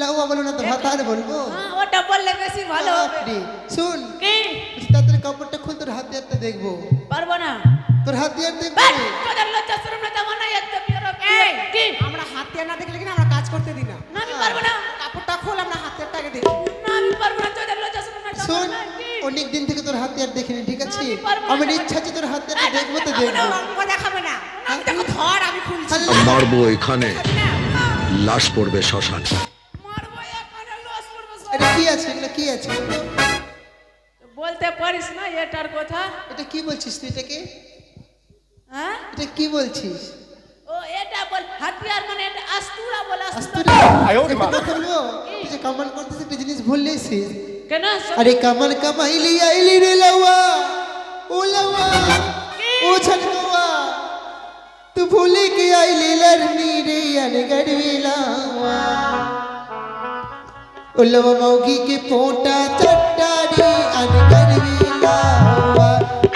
লাউয়া বলো না তো ভাতার বলব? হ্যাঁ ওটা বললে বেশি ভালো হবে। শুন। কি? তাড়াতাড়ি কাপড়টা খুল তোর দেখব। পারব না। তোর হাতিয়ার দেখব। বাট, তোদের লজ্জা শরম না তেমন এই, কি? আমরা না দেখলে কিনা আমরা কাজ করতে দিই না। না আমি পারব না। কাপড়টা খোল আমরা আগে দেখি। না আমি পারব না তোদের লজ্জা শরম না শোন কি? অনেক দিন থেকে তোর হাতিয়ার দেখিনি ঠিক আছে? আমি আমার ইচ্ছা আছে তোর হাতিয়ারটা এই, দেখব তো দেখাবো না, দেখব। অঙ্ক দেখাবে না। আমি ধর আমি খুলছি। মারবো এখানে। লাশ পড়বে শ্মশানে। কি আছে? এগুলো কি আছে? বলতে পারিস না এটার কথা। এটা কি বলছিস তুই এটাকে? হ্যাঁ? এটা কি বলছিস? ও এটা বল হাতিয়ার মানে এটা আস্তুরা বল আস্তুরা। আয়ো রে মা। কথা বলব? তুই যে কামান করতেছিস কেন? আরে কামান কামাইলি আইলি রে লাওয়া ও লাওয়া ও ছনকোয়া तू भूल के आई लीलर नीरे अनगढ़ लावा उल्लम मौगी के पोटा चट्टारी अनगर वीला हुआ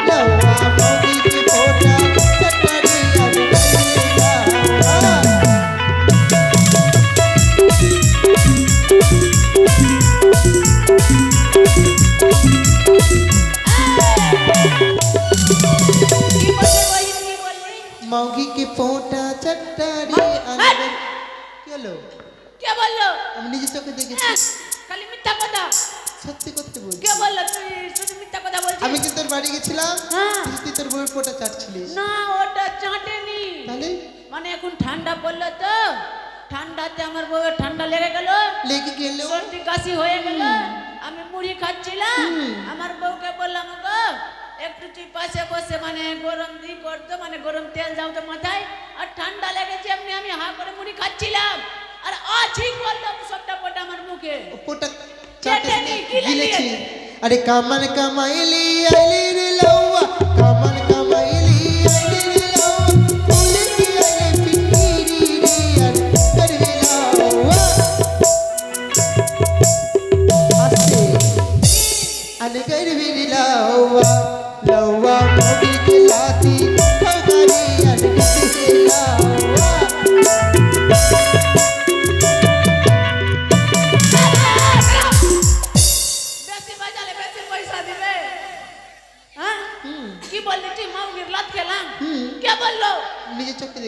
लवा मौगी के पोटा चट्टारी अनगर वीला हुआ हाँ। मौगी के पोटा चट्टारी हाँ। अनगर चलो কি বলল? আমি নিজে চোখে দেখেছি। হ্যাঁ, খালি মিথ্যা কথা। সত্যি করতে বলছি। কে বলল? তুই শুধু মিথ্যা কথা বলছিস আমি কিন্তু তোর বাড়ি গেছিলাম? হ্যাঁ। তুই তোর বউয়ের ফোটা চাটছিলিস না ওটা চাটেনি। তাহলে? মানে এখন ঠান্ডা পড়ল তো। ঠান্ডাতে আমার বউয়ের ঠান্ডা লেগে গেল। লেগে গেল? সর্দি কাশি হয়ে গেল। আমি মুড়ি খাচ্ছিলাম। আমার বউকে বললাম গো একটু তুই পাশে বসে মানে গরম দি করতো মানে গরম তেল যাও তো মাথায়। আর ঠান্ডা লেগেছে এমনি আমি হা করে মুড়ি খাচ্ছিলাম। আর আছি বললাম সবটা পটা আমার মুখে। ফোটা চাটেনি, গিলেছি। আরে কামান কামাইলি আইলি রে লাউয়া। কামান কামাইলি আইলি রে কি আইলে আর করবে করবে রে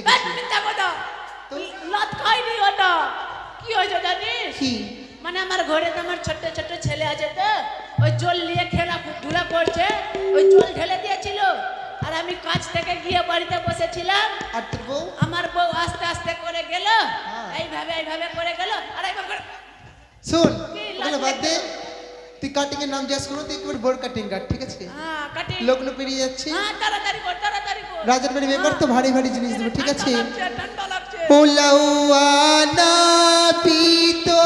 দেখেছি লাত খাইনি ওটা কি হয়েছে জানিস? কি? মানে আমার ঘরে তো আমার ছোট্ট ছোট্ট ছেলে আছে তো। ওই জল নিয়ে খেলা ধুলা করছে। ওই জল ঢেলে দিয়েছিল। আর আমি কাজ থেকে গিয়ে বাড়িতে বসেছিলাম। আর তোর বউ? আমার বউ আস্তে আস্তে করে গেল। হ্যাঁ। এইভাবে এইভাবে করে গেল। আর এইভাবে শোন বাদ দে? তুই কাটিং এর নাম জিজ্ঞেস করো তুই একবার বোর কাটিং কাট ঠিক আছে? হ্যাঁ কাটি লগ্ন পেরিয়ে যাচ্ছে। হ্যাঁ রাজার বাড়ি ব্যাপার তো ভারী ভারী জিনিস দেবো ঠিক আছে? ঠান্ডা আনা ঠান্ডা লাগছে। ও লাউয়া না পিতো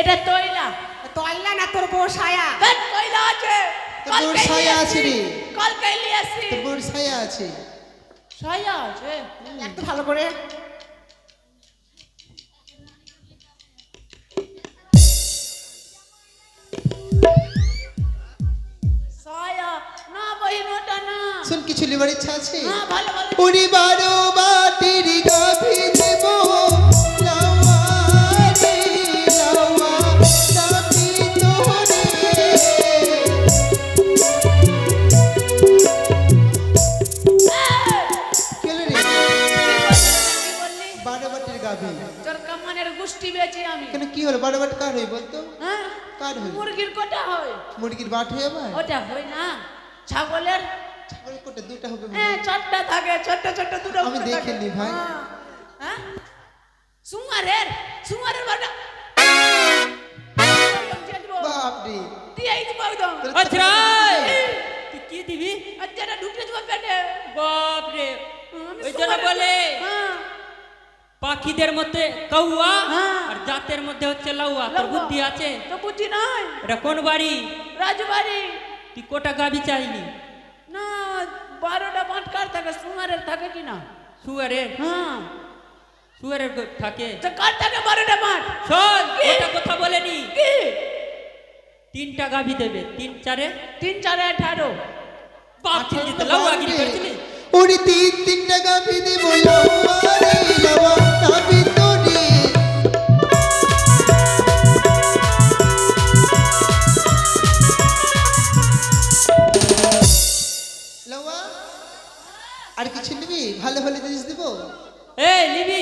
এটা তৈলা। তল্লা না তোর বউ সায়া দেখ তৈলা আছে। তোর বউর ছায়া আছে রে। কাল কাইলি আসি। তোর বউর ছায়া আছে। ছায়া আছে? একটু ভালো করে। শোন কিছু লিবার ইচ্ছা আছে? হ্যাঁ ভালো ভালো। ওরে বারো বাটির গাভি দেব গুষ্টি বেচি আমি। কেন কি হলো? বারো বাট কার হই বলতো? হ্যাঁ? কার হই মুরগির কোটা হয়। মুরগির বাট হয়ে আবার ওটা হয় না। ছাগলের ছাগলের কোটে দুটা হবে হ্যাঁ চারটা থাকে ছোট্ট ছোট্ট দুটো আমি থাকে। দেখিনি ভাই। হ্যাঁ। হ্যাঁ? সুমারের সুমারের বাটা বাপ রে দিয়েই দিব একদম। আচ্ছা। তুই কি দিবি? যেটা ঢুকলে দিব পেটে। বাপ রে ওই জন্য বলে। হ্যাঁ। পাখিদের মধ্যে কৌয়া হ্যাঁ। আর জাতের মধ্যে হচ্ছে লাউয়া। তোর বুদ্ধি আছে? তো বুদ্ধি নয় এটা কোন বাড়ি? রাজবাড়ি। তুই কোটা গাবি চাইলি? না বারোটা বাটকার থাকে সুমারের থাকে কি না সুয়ারের? হ্যাঁ। সুয়ারের থাকে? তো কার থাকে বারোটা মাঠ শোন ওটা কথা বলেনি। কি? তিনটা গাভি দেবে তিন চারে? তিন চারে আঠারো। বাপ ছিলি তো লাউয়াগিরি করেছিলি? ওরে তিন তিন টাকা বিধি বলো এই লিবি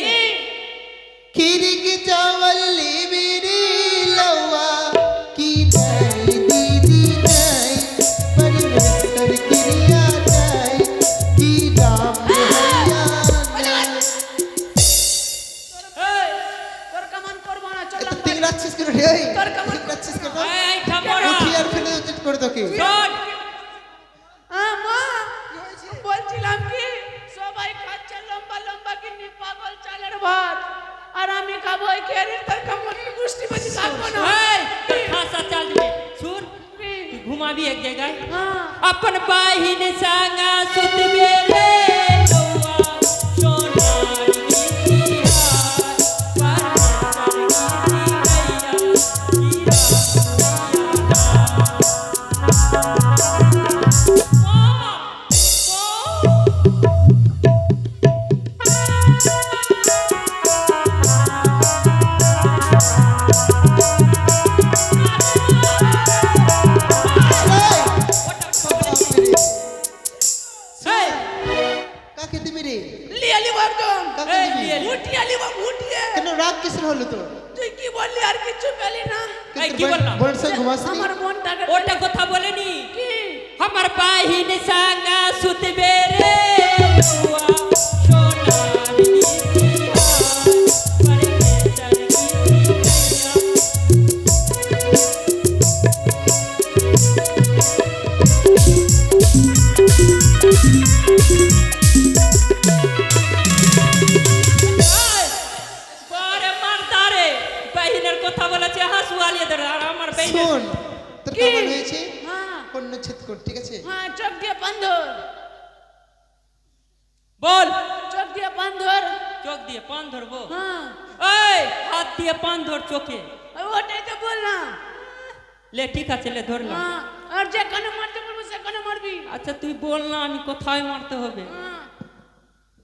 খিরিক চাवल লিবি রে লওয়া। কি নাই দিদি নাই পরমেশ্বর ক্রিয়া নাই কি এই, তোর কামান করব না চল এত তিন রাখছিস কেন রে? তোর কেমন- তিন রাখছিস কেন এই ঠামরা উঠি আর ফেলে করে তোকে। চালের ভাত আর আমি খাবো ওই খেয়ে তোর কামড় গুষ্টি বাজি থাকবো না এই তোর খাসা চাল দিবে শুন কি? তুই ঘুমাবি এক জায়গায় হ্যাঁ अपन बाहिन संगा सुतबे रे लौआ তোর কি? কেমন হয়েছে? কর ঠিক আছে? হ্যাঁ চোখ দিয়ে বল। চোখ দিয়ে বান্ধর চোখ দিয়ে পান ধরবো হ্যাঁ এই হাত দিয়ে পান ধর চোখে ওটাই তো বললাম লে ঠিক আছে লে ধরলাম আর যেখানে মারতে মারবি। আচ্ছা তুই বল না আমি কোথায় মারতে হবে? হ্যাঁ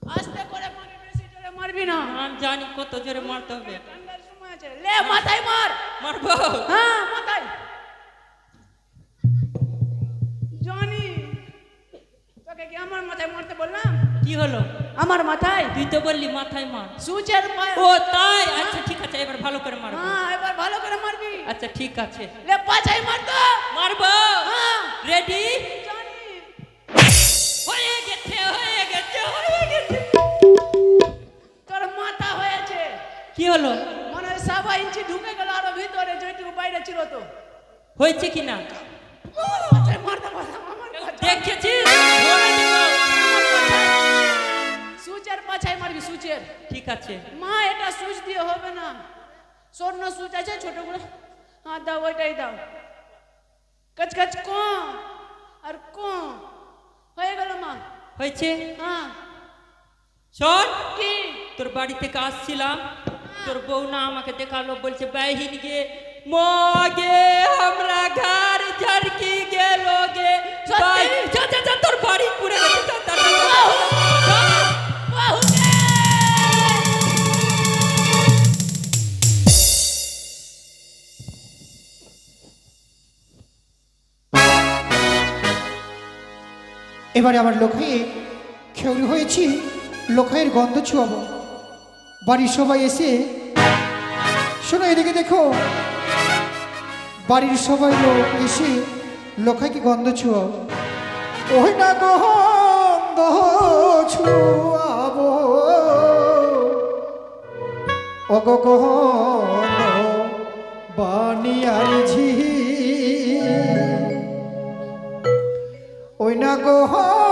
আস্তে করে মারবি বেশি জোরে মারবি না। আমি জানি কত জোরে মারতে হবে। ঠান্ডার সময় আছে। লে মাথায় মার। মারবো? হ্যাঁ মাথায়। জানি তোকে কি আমার মাথায় মারতে বললাম? কি হলো? আমার মাথায়? তুই তো বললি মাথায় মার। সুচের ও তাই? আচ্ছা ঠিক আছে এবার ভালো করে মারবো। হ্যাঁ এবার ভালো করে মারবি। আচ্ছা ঠিক আছে। লে পাছাই মার তো। মারবো? হ্যাঁ। রেডি জানি। হয়ে গেছে হয়ে গেছে হয়ে গেছে। তোর মাথা হয়েছে। কি হলো? মনে হয় সাবা ইঞ্চি ঢুকে গেল আরও ভিতরে যেটুকু বাইরে ছিল তো। হয়েছে কি না সুচের ঠিক আছে মা এটা সুচ দিয়ে হবে না স্বর্ণ সুচ আছে ছোটগুলো হ্যাঁ দাও ওইটাই দাও কাচ কাচ ক আর ক হয়ে গেল মা হয়েছে হ্যাঁ শোন কি তোর বাড়ি থেকে আসছিলাম তোর বউ না আমাকে দেখাল বলছে বাহিন গে মগে আমরা ঘর ঝরকি গেল গে সত্যি? বাই- যা যা যা তোর বাড়ি পুড়ে গেছে এবারে আমার লোখাইয়ে খেউরি হয়েছি লোখাইয়ের গন্ধ ছুয়াবো। বাড়ির সবাই এসে, শোনো এদিকে দেখো। বাড়ির সবাই লোক এসে লোখাইকে গন্ধ ছুয়াও ওই না গন্ধ ছুয়াবো। অগো গন্ধ বানিয়ার ঝি না গন্ধ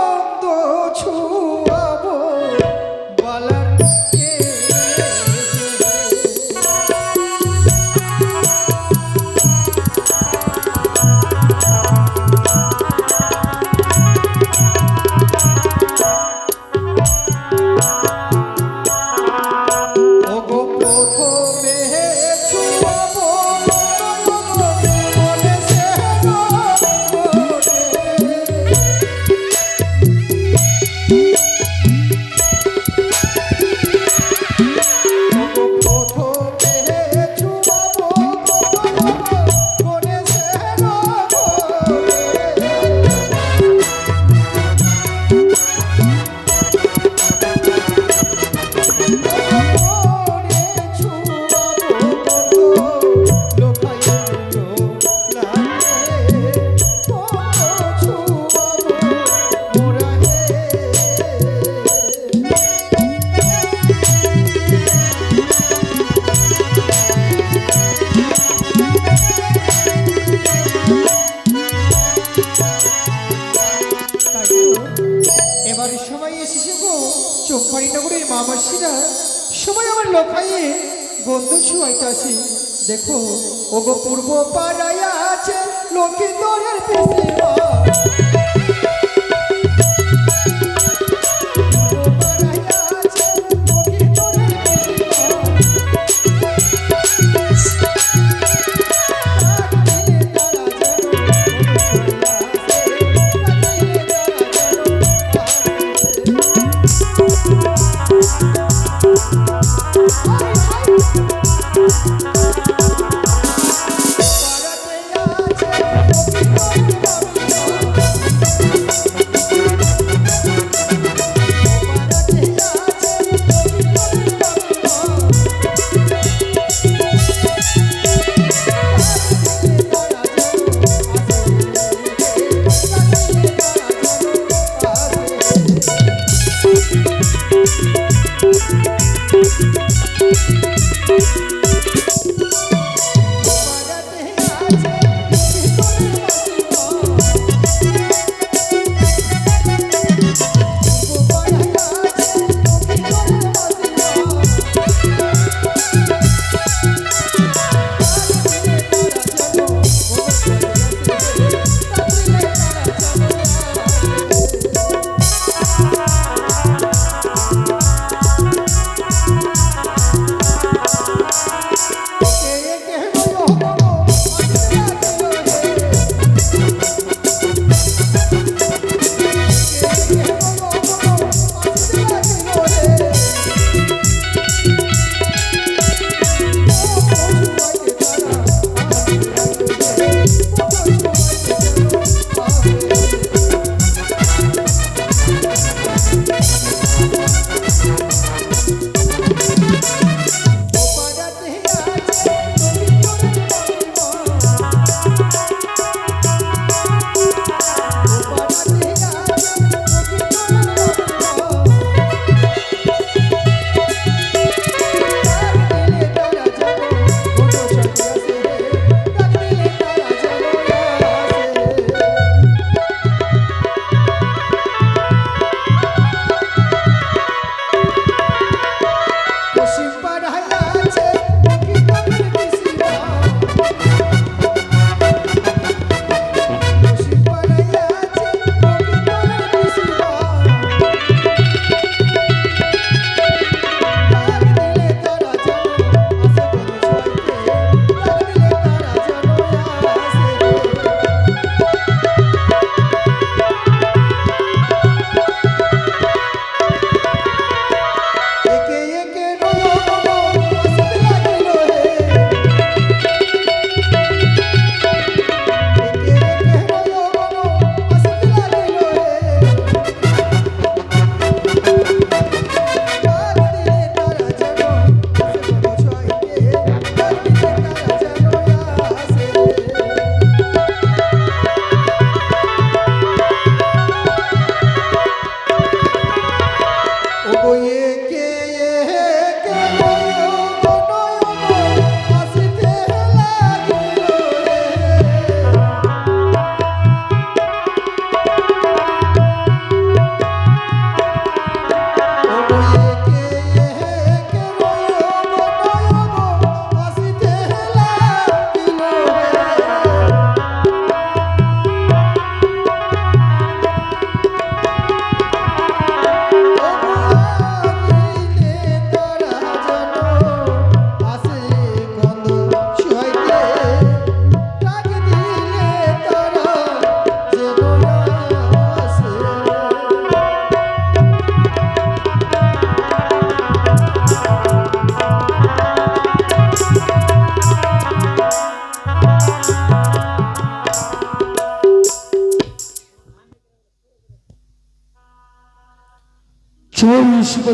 যাবার সবাই এসেছে গো। চোখমারি নগরের মামাসিরা সবাই আমার লোকাইয়ে গন্ধ আছে দেখো, ওগো পূর্ব পাড়ায় আছে লোকে দরের পিসিমা।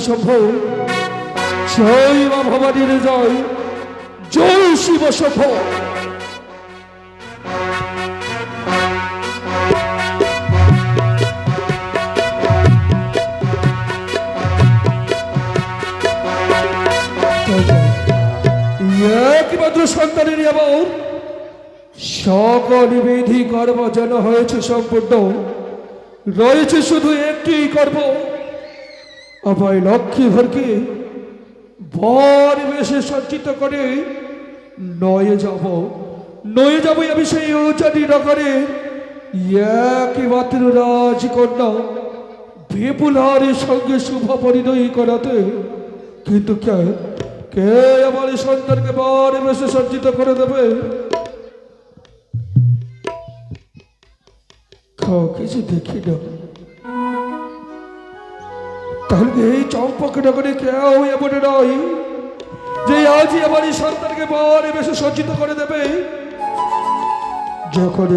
শম্ভ জয় মা ভবানীর জয়। জয় শিব শম্ভ একমাত্র সন্তানের এবং সকল বিধি কর্ম যেন হয়েছে সম্পূর্ণ। রয়েছে শুধু একটি কর্ম। আমার লক্ষ্মী ঘরকে বর বেশে সজ্জিত করে নয়ে যাব, নয়ে যাব আমি সেই উচারি নগরে। একমাত্র রাজকন্যা বিপুলারের সঙ্গে শুভ পরিণয় করাতে কিন্তু কে কে আমার সন্তানকে বর বেশে সজ্জিত করে দেবে? কাউকে যে দেখি না। তাহলে কি এই চম্পক নগরে কেউ এমন নয়? যে আজই আমার এই সন্তানকে বরে বেশি সজ্জিত করে দেবে। যখন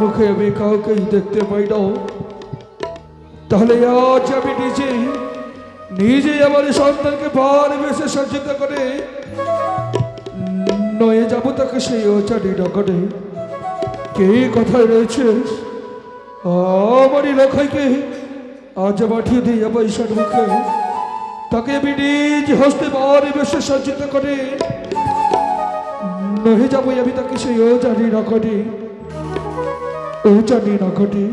মুখে আমি কাউকেই দেখতে পাই না, তাহলে আজ আমি নিজে নিজে আমার সন্তানকে বরে বেশি সজ্জিত করে নয়ে যাব তাকে সেই ওচারি নগরে। কে কথায় রয়েছে? আমারই লখাইকে আজ পাঠিয়ে দিই ঈশ্বর মুখে। তাকে আমি নিজ হস্তে বারে বেশে সজ্জিত করে। নহে যাবই আমি তাকে সেই ও জানি না করি ও জানি না করি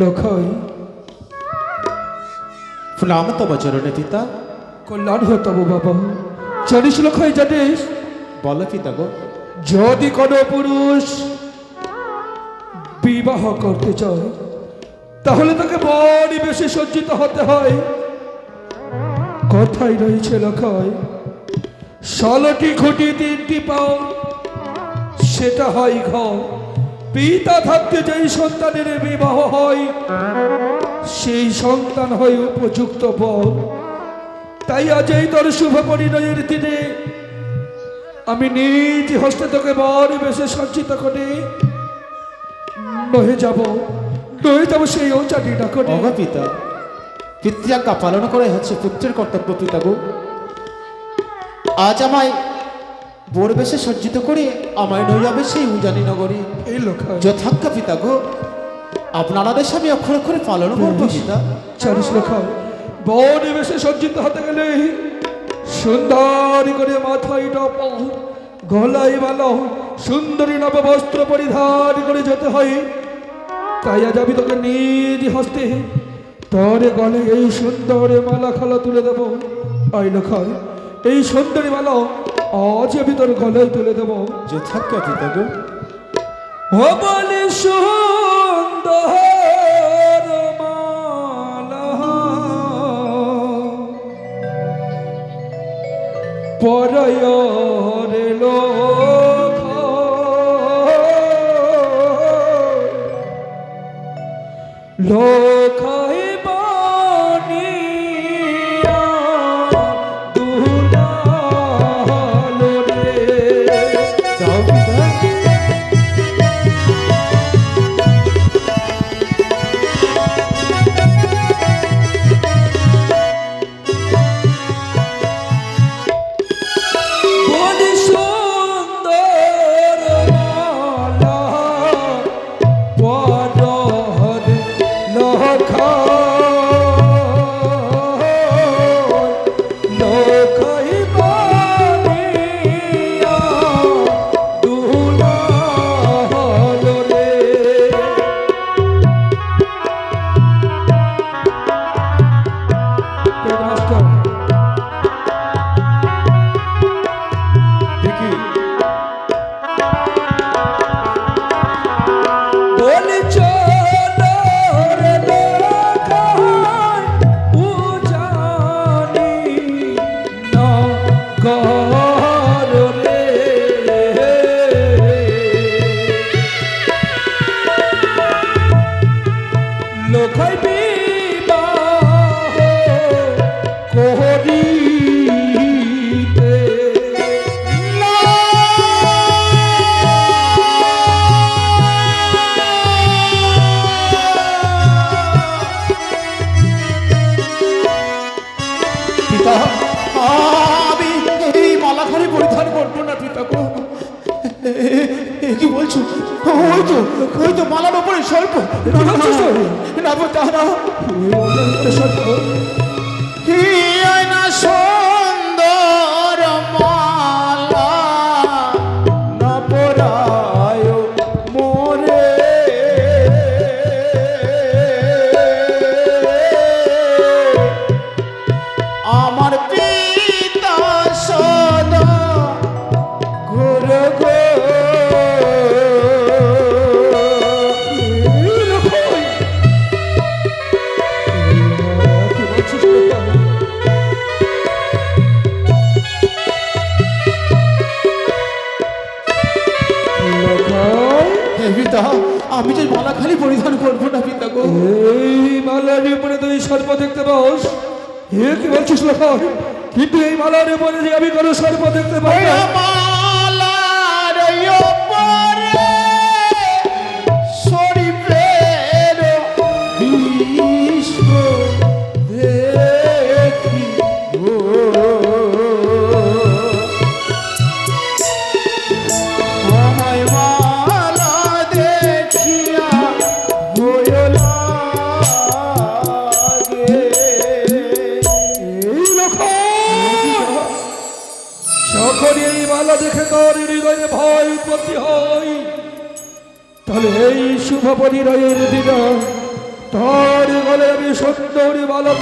লখাই প্রণাম তব চরণে পিতা। কল্যাণ হতাম বাবা জানিস লখাই জানিস বল পিতা গো। যদি কোনো পুরুষ বিবাহ করতে চায় তাহলে তাকে বড় বেশি সজ্জিত হতে হয়। কথাই রয়েছে লেখায় ষোলোটি খুঁটি তিনটি পাও সেটা হয় ঘর। পিতা থাকতে যেই সন্তানের বিবাহ হয় সেই সন্তান হয় উপযুক্ত বর তাই আজ এই তোর শুভ পরিণয়ের দিনে আমি নিজ হস্তে তোকে বড় বেশি সজ্জিত করে নহে যাব নহে যাব সেই না করে পিতা পিতৃজ্ঞা পালন করাই হচ্ছে পুত্রের কর্তব্য পিতা গো। আজ আমায় বোর বেশে সজ্জিত করে আমায় নই যাবে সেই উজানি নগরী। এই লোক যথাজ্ঞা পিতা গো। আপনার আদেশ আমি অক্ষরে অক্ষরে পালন করব। পিতা চারিশ লোক বড় বেশি সজ্জিত হতে গেলে সুন্দর করে মাথায় টপ গলায় মালা সুন্দরী নব বস্ত্র পরিধান করে যেতে হয়। তাই আজ আমি তোকে নিজ হস্তে তোর গলে এই সুন্দর মালা খালা তুলে দেবো। আই লখায় এই সুন্দরী মালা আজ আমি তোর গলায় তুলে দেবো। যথাজ্ঞা পিতা গো। ও বলে সুন্দর মালা। পরয়রে লোক লোকাই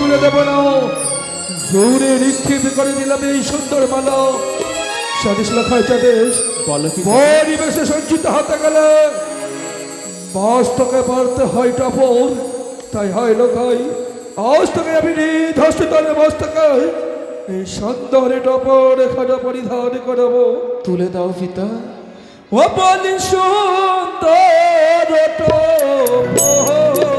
তুলে দেব না। দূরে নিক্ষেপ করে দিলাম এই সুন্দর মালা। স্বাদেশ লেখায় চাদেশ বলো পরিবেশে সজ্জিত হতে গেলে। বাস্তকে পারতে হয় টপর তাই হয় লোকাই। আজ থেকে আমি নিধস্ত তলে মস্তকে এই সুন্দর টপর এখানে পরিধান করব। তুলে দাও পিতা। ও বলি সুন্দর টপর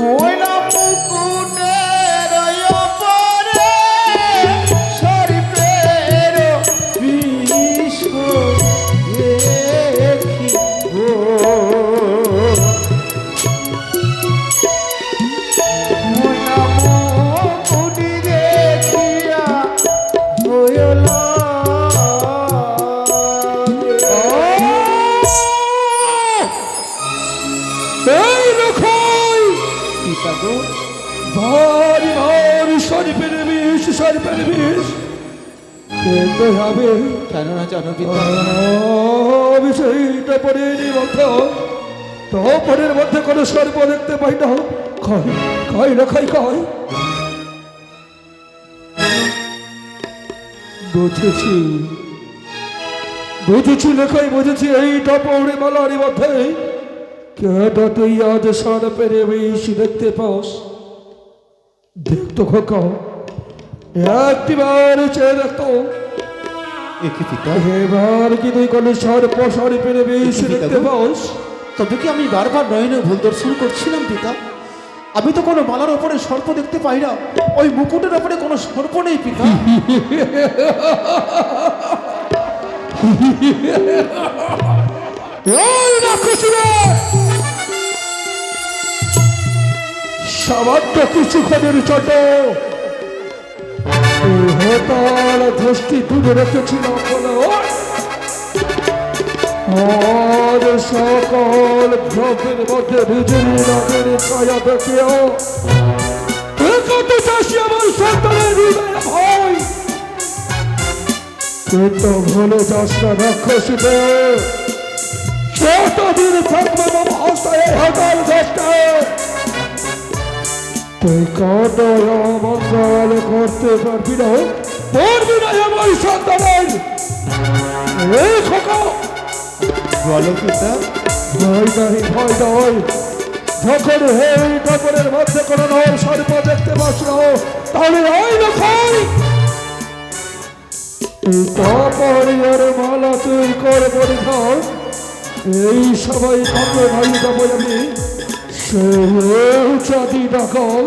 Oi! কোনো সর্প দেখতে পাই না খাই খাই না খাই খাই বুঝেছি। বুঝেছি লেখাই বুঝেছি। এই টপরে মালার মধ্যে কেটা তুই আজ সর্পের বিষ দেখতে পাস? দেখতো খোকা একটিবার চেয়ে দেখতো এবার কি তুই কোনো সর্প সর্পের বেশ দেখতে পাস? তবে কি আমি বারবার নয়নের ভুল দর্শন করছিলাম পিতা। আমি তো কোনো মালার ওপরে সর্প দেখতে পাই না। ওই মুকুটের ওপরে কোনো সর্প নেই পিতা! সামান্য কিছুক্ষণের হতাল ধষ্টি তুলে রেখেছিলাম বলে সকল ভ্রমের মধ্যে বিজুলি নগের ছায়া দেখিও। কত চাষি আমার সন্তানের হৃদয়ে ভয় কিন্তু ভুলে যাস না রাক্ষসীদের যতদিন থাকবে বাবা অবস্থায় হটাল দশটা তুই কত মঙ্গল করতে পারবি না। পারবি না আমার সন্তানের। এই খোকা। বলো পিতা ভয় নাই ভয় নাই যখন এই ঠাকুরের মধ্যে কোনো নয় সর্প দেখতে না তাহলে ওই লক্ষণ এই কাপড়ের মালা তুই কর পরিধান এই সবাই কাপড় ভাই যাব আমি। সেই চাঁদি ডাকাল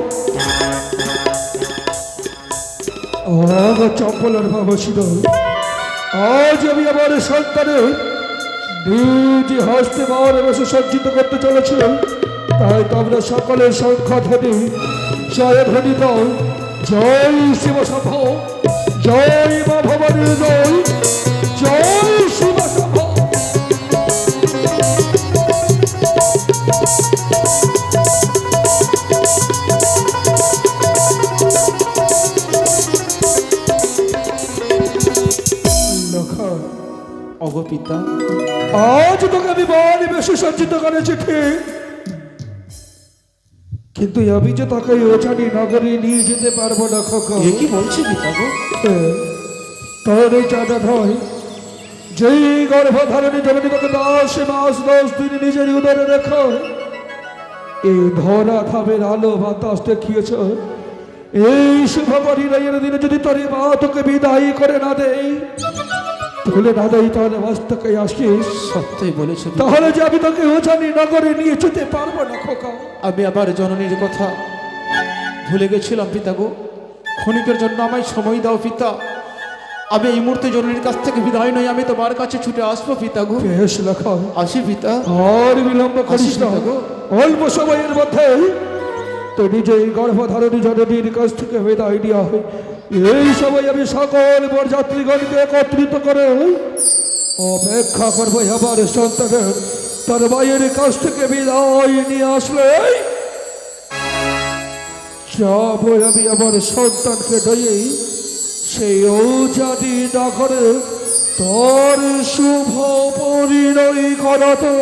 আগ চম্পলের আজ আমি আমার সন্তানের নিজ হস্তে মাওয়ার বেশি সজ্জিত করতে চলেছিলাম তাই তোমরা সকলের সংখ্যা ধ্বনি জয় ধ্বনি দল, জয় শিব সভা জয় মা ভবানী দল, জয় শিব সভা লক্ষণ অগ পিতা আজ তোকে আমি বড় বেশি সজ্জিত করেছি ঠিক কিন্তু আমি যে তাকে ওছানি নগরে নিয়ে যেতে পারব না খোকা কি বলছি পিতা গো? তোর এই চাঁদা ধয় যেই গর্ভধারণী জননী তোকে দশ মাস দশ দিন নিজের উদরে রেখো এই ধরা থামের আলো বাতাস দেখিয়েছ। এই শুভ পরিণয়ের দিনে যদি তোর মা তোকে বিদায়ী করে না দেই তুলে না দেই তাহলে বাস্তকে আসিস সত্যই বলেছ। তাহলে যে আমি তোকে ওছানি নগরে নিয়ে যেতে পারব না খোকা। আমি আবার জননীর কথা ভুলে গেছিলাম পিতা গো। ক্ষণিকের জন্য আমায় সময় দাও পিতা। আমি এই মুহূর্তে জননীর কাছ থেকে বিদায় নই আমি তোমার কাছে ছুটে আসব পিতা গো। বেশ লেখা আসি পিতা। আর বিলম্ব করিস না। গো। অল্প সময়ের মধ্যে তো নিজেই গর্ভধারণী জননীর কাছ থেকে বিদায় নেওয়া হয়। এই সময় আমি সকল বরযাত্রীগণকে একত্রিত করে অপেক্ষা করব আমার সন্তানের তার মায়ের কাছ থেকে বিদায় নিয়ে আসলে। যাব আমি আমার সন্তানকে ডয়ে সেই ঔজাদি করে তোর শুভ পরিণয় করাতে।